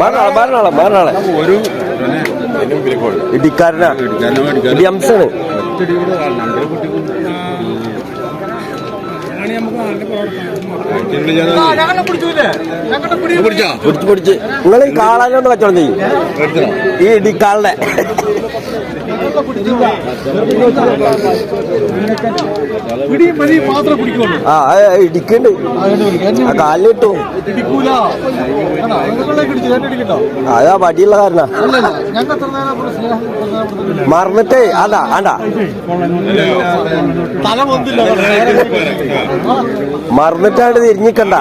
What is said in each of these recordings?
മാറണാളെ മാറണാളെ ഒരു ഇടിക്കാരനാ. ഇടി പിടിച്ചോ നിങ്ങൾ ഈ കാളാനൊന്ന് കച്ചവടം ചെയ്യും. ഈ പിടിക്കുള്ളൂ ആ അതാ പടിയുള്ള കാരണ. മറന്നിട്ടേ അതാ അണ്ടാ മറന്നിട്ടാണ്ട് തിരിഞ്ഞിക്കണ്ട.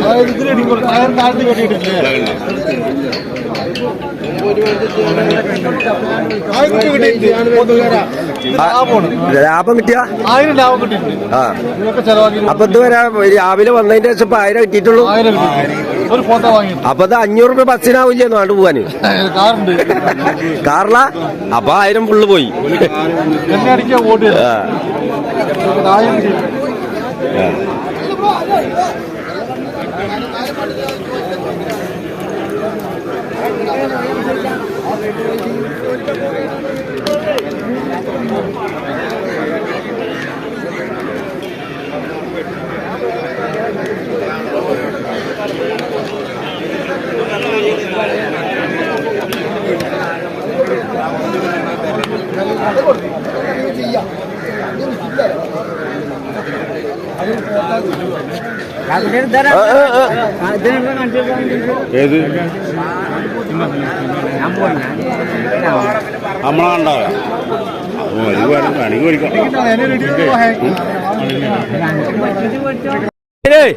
അതായത് ഇതിലടിക്കും ടയർ താഴ്ത്തി കെട്ടിയിട്ടില്ലേ ആയിരം കിട്ടിയിട്ടുണ്ട് ആ, ലാഭം കിട്ടിയ? ആയിരം ലാഭം കിട്ടിയിട്ടുണ്ട്. ആ. ഇതൊക്കെ ചെലവാക്കി അപ്പൊ ഇതുവരെ രാവിലെ വന്നതിന് ശേഷം ഇപ്പൊ ആയിരം കിട്ടിയിട്ടുള്ളൂ? ആയിരം ഒരു ഫോട്ടോ വാങ്ങി അപ്പൊ അത് അഞ്ഞൂറ് രൂപ ബസ്സിനാവില്ലേ നാട് പോവാന്? കാറില? അപ്പൊ ആയിരം ഫുള്ള് പോയി. ആ. ഏത്? നമ്മളാണ്ടോ ഇത് വേണം വേണമെങ്കിൽ മേടിക്കാം എന്നെ റെഡി ഏയ്,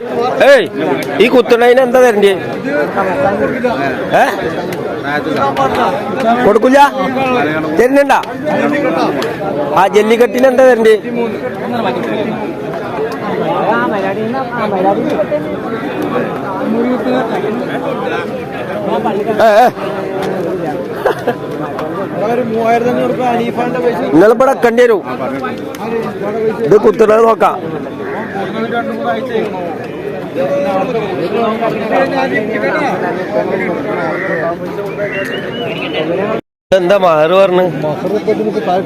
ഏയ് ഈ കുത്തണതിന് എന്താ തരണ്ടേ? ഏ? കൊടുക്കില്ല തരുന്നുണ്ടാ? ആ ജല്ലിക്കെട്ടിന് എന്താ തരണ്ടേ? നിങ്ങളിവിടെ വെക്കേണ്ടി വരും. ഇത് കുത്തണത് നോക്കാം. എന്താ മഹർ പറഞ്ഞു? മഹർ താഴെ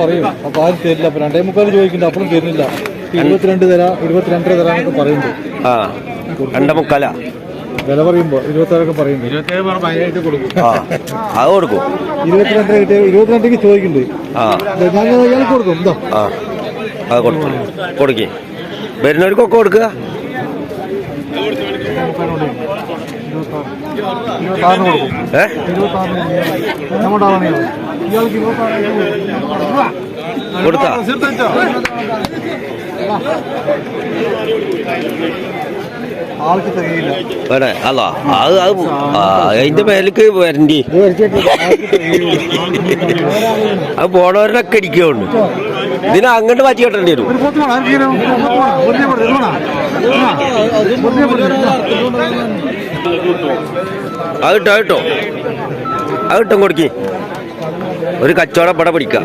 പറയും. അപ്പൊ ആരും തരില്ല. അപ്പൊ രണ്ടേ മുക്കാൽ ചോദിക്കുന്നുണ്ട്. അപ്പോഴും തരുന്നില്ല. ഇരുപത്തിരണ്ട് തര ഇരുപത്തിരണ്ടര തരാന്നൊക്കെ പറയുന്നുണ്ട് ആ രണ്ട മുക്കാല വില പറയുമ്പോ ഇരുപത്തേഴൊക്കെ പറയുന്നു. ഇരുപത്തേഴ് പതിനായിട്ട് കൊടുക്കും. ആ അത് കൊടുക്കും. ഇരുപത്തിരണ്ടര കിട്ടിയ ഇരുപത്തിരണ്ടേക്ക് ചോദിക്കുന്നുണ്ട് ആ. ഞാൻ ഇയാൾക്ക് കൊടുക്കും എന്തോ? ആ അത് കൊടുക്കും. കൊടുക്കേ. വരുന്നവർക്കൊക്കെ കൊടുക്കുക. ഇരുപത്താറിന് കൊടുക്കും. ഏ? ഇരുപത്താറിന് എങ്ങോട്ടാണ് ഇയാൾക്ക് ഇരുപത്താറിന് കൊടുത്താ? അത് അതിന്റെ മേലേക്ക് വരണ്ടി. അത് പോണവരൊക്കെ ഇടിക്കുള്ളൂ ഇതിനെ അങ്ങോട്ട് മാറ്റി കെട്ടേണ്ടി വരും. അത് കിട്ടോ കേട്ടോ. അത് കിട്ടും കൊടുക്കി. ഒരു കച്ചവടം പട പിടിക്കാം.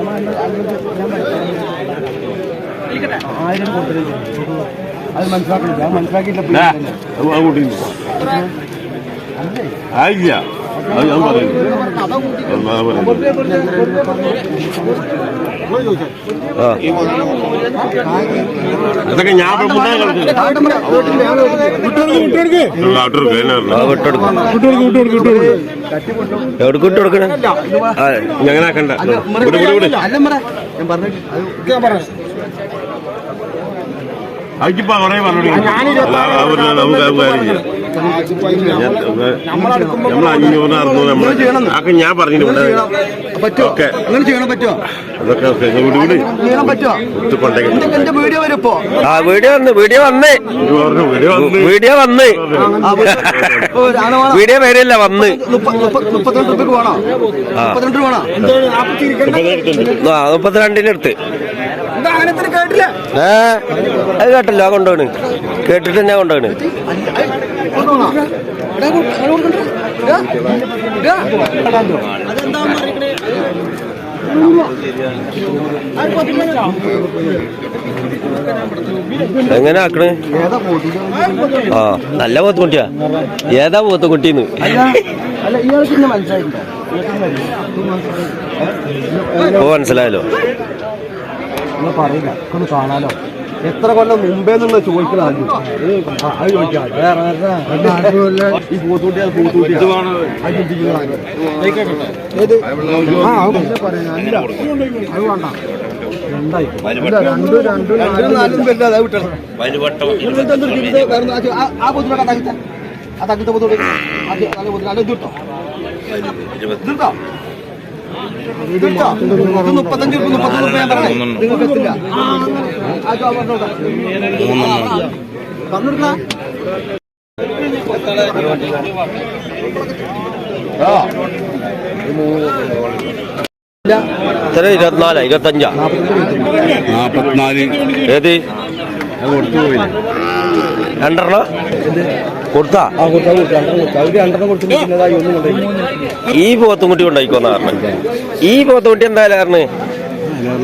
അത് ഞാൻ മനസ്സിലാക്കിയില്ല ആയില്ല അത് ഞാൻ പറയുന്നു അത് അതൊക്കെ ഞാൻ അത് വിട്ടെടുക്കും എവിടെ വിട്ട് കൊടുക്കണേ ആ, ഞങ്ങനെ ആക്കണ്ട വിട് വിട് വിട് അതിപ്പോ കുറെ പറഞ്ഞു നമ്മൾ അഞ്ഞൂറ് അറുന്നൂറ് നമ്മൾ അതൊക്കെ ഞാൻ പറഞ്ഞു ഇവിടെ ഓക്കെ. അങ്ങനെ ചെയ്യണം പറ്റുമോ? അതൊക്കെ ചെയ്യണം പറ്റുമോ? വീഡിയോ വരും ഇപ്പോ? ആ വീഡിയോ വന്ന് വീഡിയോ വന്ന്. വീഡിയോ വന്ന് വീഡിയോ വന്ന്. മുപ്പത്തിരണ്ട് വീഡിയോ വരില്ല വന്ന്. വേണോ മുപ്പത്തിരണ്ട് വേണോ ആ. ഏ അത് കേട്ടല്ലോ കൊണ്ടുപോണ്. കേട്ടിട്ട് തന്നെ കൊണ്ടുപോണ്. എങ്ങനെ ആക്കണ്? ആ നല്ല പോത്തുകുട്ടിയാ ഏതാ പോത്തുകുട്ടിന്ന് അല്ല ഇയാൾക്ക് ഇന്ന് മനസ്സിലായിട്ടില്ല ഓ മനസ്സിലായല്ലോ. നിങ്ങൾ പറയില്ല. ഒന്ന് കാണാലോ. എത്ര കൊല്ലം മുമ്പേ എന്നുള്ള ചോദിക്കണം ആദ്യം. അത് ചോദിക്കാം. ഈ പൂത്തൂട്ടി. അത് പൂത്തൂട്ടി. ഏത്? ആ, അത് അല്ല. അത് വേണ്ട. ആ- ആ തകിത്ത. ആ തകിത്ത പൂത്തൂട്ടി. അത് ഇതിട്ടോ. ഇതിട്ടോ. രൂപ മുപ്പത്തഞ്ച് ഉറുപ്പിക ഞാൻ പറഞ്ഞേ. നിങ്ങൾക്ക് എത്തില്ല. ആ ജോബ് പറഞ്ഞോട്ടെ. പറഞ്ഞെടുക്കാം എത്ര ഇരുപത്തിനാലാ ഇരുപത്തഞ്ചാ നാപ്പത്തിനാല് ഏത് രണ്ടെണ്ണ കൊടുത്താ? ഈ പോത്തുംകുട്ടി ഉണ്ടായിക്കോന്ന കാരണം ഈ പോത്തുംകുട്ടി എന്തായാലും കാരണം ഏ? ഞാൻ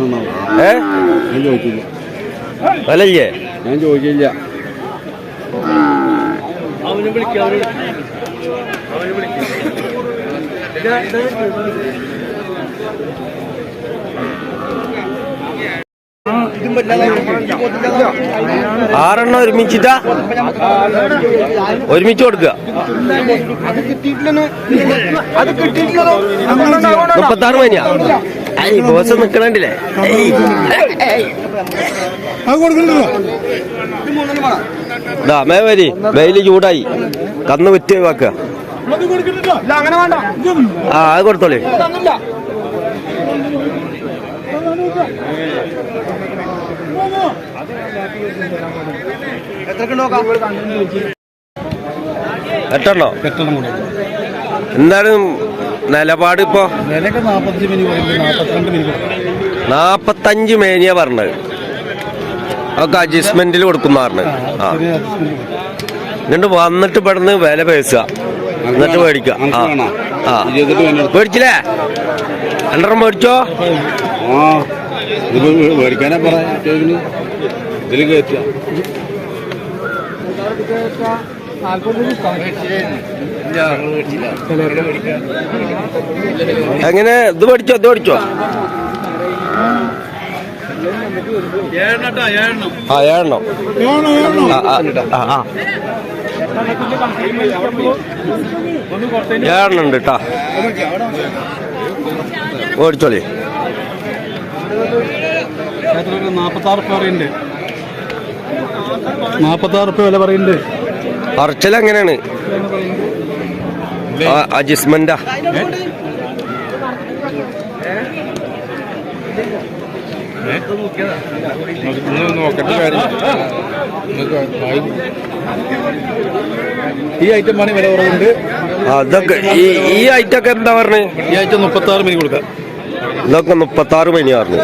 വിലല്ലേ ഞാൻ ചോദിച്ചില്ല. ആറെണ്ണം ഒരുമിച്ചിട്ടാ? ഒരുമിച്ച് കൊടുക്കുക. മുപ്പത്താറ് മണിയാ? ഐ ബോസ് നിക്കണണ്ടില്ലേ? വരി വെയിൽ ചൂടായി. കന്ന് വിറ്റ് വാക്കുക ഇല്ല അങ്ങനെ വേണ്ട. ആ അത് കൊടുത്തോളേ. എട്ടെണ്ണോ എട്ടെണ്ണം കൂടെ എന്താണ് നിലപാട് ഇപ്പോ? മിനി മിനി നാപ്പത്തഞ്ച് മേനിയാ പറഞ്ഞത്. ഒക്കെ അഡ്ജസ്റ്റ്മെന്റിൽ കൊടുക്കുന്ന പറഞ്ഞത്. ആ എന്നിട്ട് വന്നിട്ട് ഇവിടുന്ന് വില പേശുക. എന്നിട്ട് മേടിക്കുക. ആ. ആ. മേടിച്ചില്ലേ? രണ്ടെണ്ണം മേടിച്ചോ? ആ. മേടിക്കാനാ പറയാ ഇതിൽ കയറ്റുക. എങ്ങനെ? ഇത് പഠിച്ചോ? ഇത് പഠിച്ചോ? ആ ഏഴെണ്ണം. ഏഴെണ്ണം ഉണ്ട് കേട്ടാ ഓടിച്ചോളി. നാൽപ്പത്താറ് പേരുണ്ട് നാൽപ്പത്താറ് റുപ്യ വില പറയുന്നുണ്ട്. പറച്ചൽ എങ്ങനെയാണ്? അഡ്ജസ്റ്റ്മെന്റാ നോക്കട്ടെ കാര്യം ഈ ഐറ്റം ആണ് വില കുറവുണ്ട്. അതൊക്കെ ഈ ഈ ഐറ്റം ഒക്കെ എന്താ പറഞ്ഞത് ഈ ഐറ്റം മുപ്പത്താറ് മണി കൊടുക്കാം. ഇതൊക്കെ മുപ്പത്താറ് മണി പറഞ്ഞു.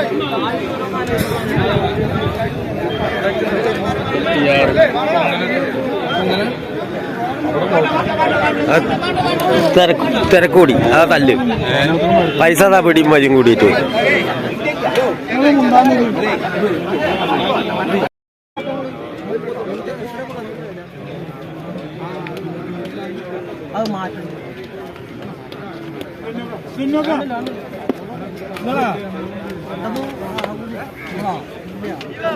തിരക്കൂടി ആ തല്ല്. പൈസ താ പിടിയും വരും കൂടിയിട്ട്.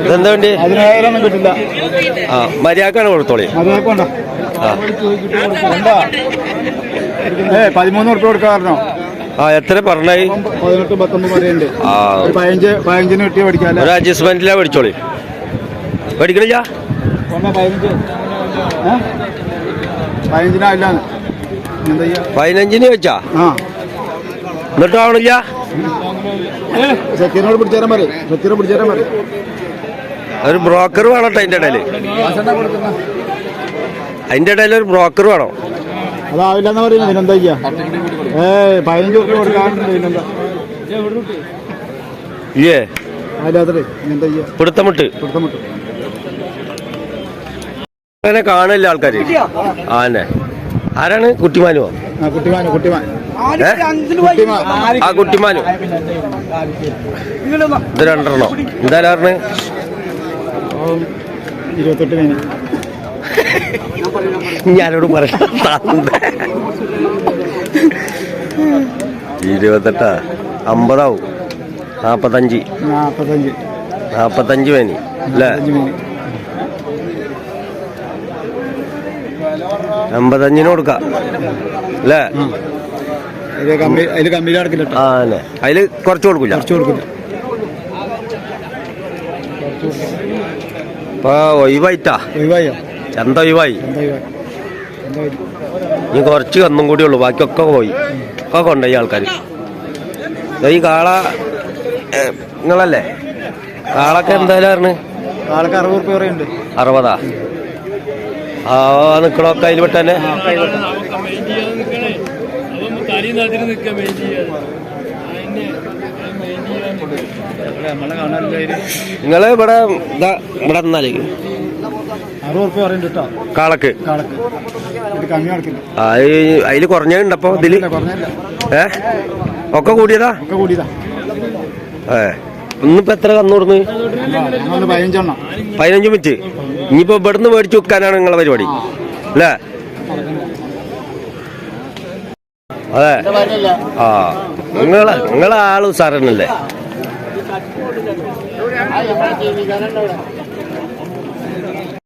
ഇതെന്താ വേണ്ടി? പതിനായിരം കിട്ടില്ല. ആ മര്യാദക്കാണ് കൊടുത്തോളി. ഏ പതിമൂന്ന് ഉറുപ്പ്യ കൊടുക്കാറോ ആ എത്ര പറഞ്ഞായി? പതിനെട്ട് പത്തൊമ്പത് വരെയുണ്ട് ഒരു പതിനഞ്ച് പതിനഞ്ചിന് കിട്ടിയ പഠിക്കാല്ലേ ഒരു അഡ്ജസ്റ്റ്മെന്റിലാ പഠിച്ചോളി പഠിക്കണില്ല പതിനഞ്ച്. പതിനഞ്ചിനാ വെച്ചാ? ആ. എന്നിട്ട് ആവണില്ല സക്കീനോട് പിടിച്ചേരാൻ പറയും. സക്കീനോട് പിടിച്ചേരാൻ പറയും. ഒരു ബ്രോക്കർ വേണം കേട്ടോ അതിന്റെ ഇടയിൽ അതിന്റെ ഇടയിൽ ഒരു ബ്രോക്കർ വേണം? പറയുന്നത് പിന്നെന്താ ചെയ്യാ? ഏ പതിനഞ്ച് റുപ്യ പിന്നെന്താ പിടുത്തമിട്ട് കൊടുത്താൽ മുട്ടും അങ്ങനെ കാണില്ല ആൾക്കാര്. ആന്നെ ആരാണ്? കുട്ടിമാനുവോ ആ കുട്ടിമാനു ഇത് രണ്ടെണ്ണോ? എന്തായാലും ആറിന്? ഞാനോട് പറയാം. ഇരുപത്തെട്ടാ? അമ്പതാവും. നാപ്പത്തഞ്ച്. നാപ്പത്തഞ്ച്. നാപ്പത്തഞ്ച് വേണി അല്ലേ? അമ്പത്തഞ്ചിന് കൊടുക്കാം. അല്ലേ? അതിൽ കമ്പി അതിൽ കമ്പിയിൽ അടക്കില്ല ആ അല്ലേ. അതിൽ കുറച്ച് കൊടുക്കില്ല കുറച്ച് കൊടുക്കില്ല ഇപ്പൊ ഒഴിവായിട്ടാ? ഒഴിവായോ? ചന്ത ഒഴിവായി. എന്താ ഒഴിവായി. എന്താ ഒഴിവായി? ഇനി കുറച്ച് കന്നും കൂടി ഉള്ളു. ബാക്കിയൊക്കെ പോയി. ഒക്കെ കൊണ്ടുപോയി ആൾക്കാർ ഈ കാള നിങ്ങളല്ലേ? കാളൊക്കെ എന്തായാലും അറുപത് അറുപതാ? ആ നിക്കണൊക്കെ അതിൽ പെട്ടെന്നെ. നമ്മളെ കാണാനില്ല നിങ്ങൾ ഇവിടെ ഇവിടെ നിന്നാലേ കാളക്ക്. അതിൽ കുറഞ്ഞുണ്ടപ്പോ ഇതിൽ. ഏ? ഒക്കെ കൂടിയതാ? ഏ. ഇന്നിപ്പോ എത്ര കന്നുകൊടുന്ന് കൊടുക്കുന്നു പതിനഞ്ചെണ്ണം. പതിനഞ്ച് മിനിറ്റ്. ഇനിയിപ്പോ ഇവിടുന്ന് മേടിച്ചു വെക്കാനാണ് നിങ്ങളെ പരിപാടി. അല്ലേ? അതെ. ആ. നിങ്ങളെ നിങ്ങളെ ആളും സാറന്നല്ലേ